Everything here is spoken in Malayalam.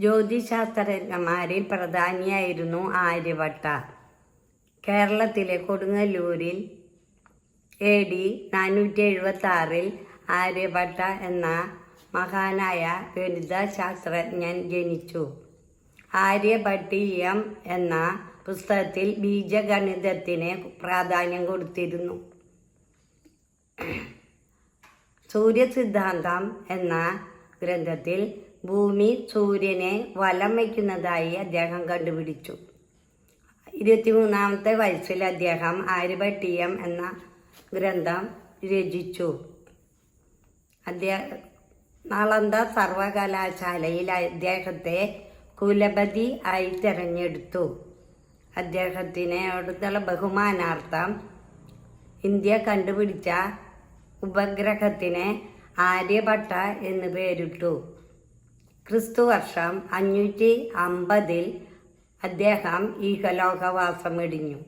ജ്യോതിശാസ്ത്രജ്ഞന്മാരിൽ പ്രധാനിയായിരുന്നു ആര്യവട്ട. കേരളത്തിലെ കൊടുങ്ങല്ലൂരിൽ എ ഡി നാനൂറ്റി എഴുപത്തി ആറിൽ ആര്യഭട്ട എന്ന മഹാനായ ഗണിത ശാസ്ത്രജ്ഞൻ ജനിച്ചു. ആര്യഭട്ടീയം എന്ന പുസ്തകത്തിൽ ബീജഗണിതത്തിന് പ്രാധാന്യം കൊടുത്തിരുന്നു. സൂര്യസിദ്ധാന്തം എന്ന ഗ്രന്ഥത്തിൽ ഭൂമി സൂര്യനെ വലം വയ്ക്കുന്നതായി അദ്ദേഹം കണ്ടുപിടിച്ചു. ഇരുപത്തിമൂന്നാമത്തെ വയസ്സിൽ അദ്ദേഹം ആര്യഭട്ടീയം എന്ന ഗ്രന്ഥം രചിച്ചു. അദ്ദേഹം നളന്ത സർവകലാശാലയിൽ അദ്ദേഹത്തെ കുലപതി ആയി തിരഞ്ഞെടുത്തു. അദ്ദേഹത്തിന് അടുത്തുള്ള ബഹുമാനാർത്ഥം ഇന്ത്യ കണ്ടുപിടിച്ച ഉപഗ്രഹത്തിന് ആര്യഭട്ട എന്ന് പേരിട്ടു. ക്രിസ്തു വർഷം അഞ്ഞൂറ്റി അമ്പതിൽ അദ്ദേഹം ഈഹലോകവാസം വെടിഞ്ഞു